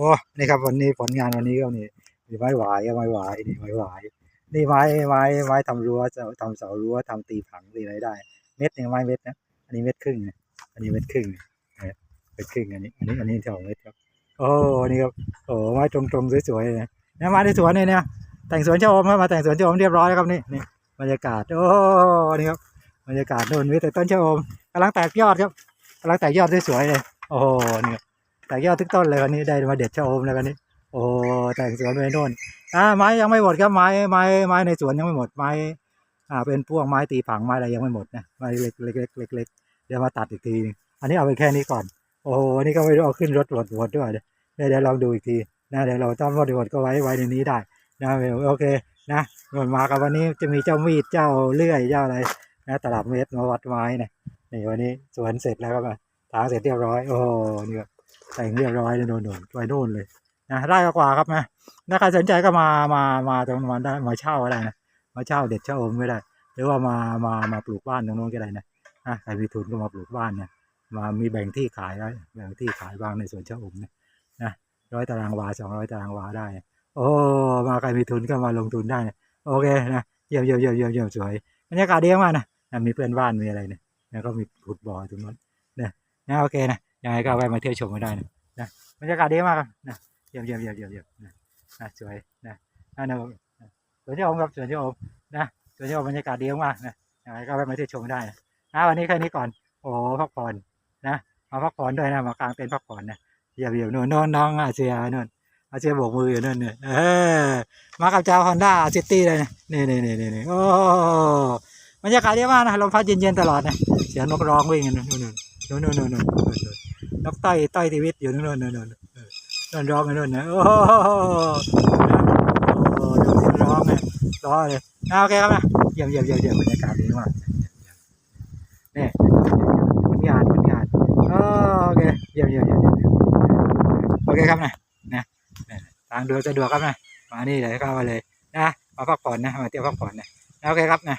อ้นี่ครับวันนี้ผลงานวันนี้ก็นี่มีไม้หวายไม้หวายนี่ไม้หวายนี่ไม้ไม้ไม้ทำรั้วจะทำเสารั้วทำตีผังตีอะไรได้ เม็ดหนึ่งไม้เม็ดนะอันนี้เม็ดครึ่งอันนี้เม็ดครึ่งเม็ดครึ่งอันนี้ อันนี้อันนี้สองเม็ดครับโอ้นี่ครับโอ้ไม้ตรงๆสวยๆเลยนะมาที่สวนนี่เนี่ยแต่งสวนเจ้าอมมาแต่งสวนเจ้าอมเรียบร้อยแล้วครับนี่นี่บรรยากาศโอ้นี่ครับบรรยากาศโน่นมีแต่ต้นเจ้าอมกำลังแตกยอดครับกำลังแตกยอดสวยๆเลยโอ้โหนี่ครับ แตกยอดทุกต้นเลยวันนี้ได้มาเด็ดเจ้าอมแล้ววันนี้ โอ้แต่งสวนไว้โน่นอ่าไม้ยังไม่หมดครับไม้ไม้ไม้ในสวนยังไม่หมดไม้อ่าเป็นพวกไม้ตีผังไม้อะไรยังไม่หมดนะไม้เล็กเล็กเล็กเล็กเล็กเดี๋ยวมาตัดอีกทีอันนี้เอาไปแค่นี้ก่อน โอ้โหอันนี้ก็ไม่รู้เอาขึ้นรถหมดหมดด้วยเดี๋ยวเดี๋ยวลองดูอีกทีนะเดี๋ยวเราต้องรถหมดก็ไว้ไว้ในนี้ได้นะโอเคนะหมดมากับวันนี้จะมีเจ้ามีดเจ้าเลื่อยเจ้าอะไรนะตลับเมตรมาวัดไม้นะนี่วันนี้สวนเสร็จแล้วครับทางเสร็จเรียบร้อย โอ้โหนี่ครับ แต่งเรียบร้อยเลยโน่นโน่นไปโน่นเลยนะได้กว่าครับนะถ้าใครสนใจก็มามามาตรงนั้นได้มาเช่าอะไรนะมาเช่าเด็ดเช่าอมก็ได้ หรือว่ามามามาปลูกบ้านตรงโน้นก็ได้นะอะใครมีทุนก็มาปลูกบ้านเนี่ยมามีแบ่งที่ขายไว้แบ่งที่ขายบ้างในสวนเจ้าอมเนี่ยนะร้อยตารางวาสองร้อยตารางวาได้ โอ้มาใครมีทุนก็มาลงทุนได้นะโอเคนะเยี่ยมเยี่ยมเยี่ยมเยี่ยมเยี่ยมสวยบรรยากาศดีมากนะมีเพื่อนบ้านมีอะไรเนี่ยแล้วก็มีขุดบ่อตรงนั้นเนี่ยนะโอเคนะ ยังไงก็แวะมาเที่ยวชมกันได้นะนะบรรยากาศดีมากนะเยี่ยมเยี่ยมเยี่ยมเยี่ยมเยี่ยมนะสวยนะนะนะสวนเจ้าอมครับสวนเจ้าอมนะสวนเจ้าอมบรรยากาศดีมากนะยังไงก็แวะมาเที่ยวชมได้นะวันนี้แค่นี้ก่อนโอ้พักผ่อนนะมาพักผ่อนด้วยนะมากลางเต็นท์พักผ่อนนะเยี่ยมเยี่ยมนู่นน้องอาเซียนู่นอาเซียโบกมืออยู่นู่นเนี่ยเออมากับเจ้าฮอนด้าซิตี้เลยนะนี่นี่นี่นี่นี่โอ้บรรยากาศดีมากนะลมพัดเย็นๆตลอดนะเสียงนกร้องวิ่งกันนู่นนู่นนู่นนู่นนู่น นู่นนู่นนกต้อยต้อยชีวิตอยู่นู่นนู่นนู่นนู่นนู่นร้องนนู่นนะโอ้โหโอ้ดูเสียงร้องเนี่ยร้องเลยโอเคครับนะเยี่ยมเยี่ยมเยี่ยมเยี่ยมบรรยากาศดีมากนี่ผลงานผลงานโอเคเยี่ยมเยี่ยมเยี่ยมเยี่ยมเยี่ยมโอเคครับนะนะทางเดินสะดวกครับนะมานี่เลยเข้ามาเลยนะมาพักผ่อนนะมาเที่ยวพักผ่อนนะนะโอเคครับนะ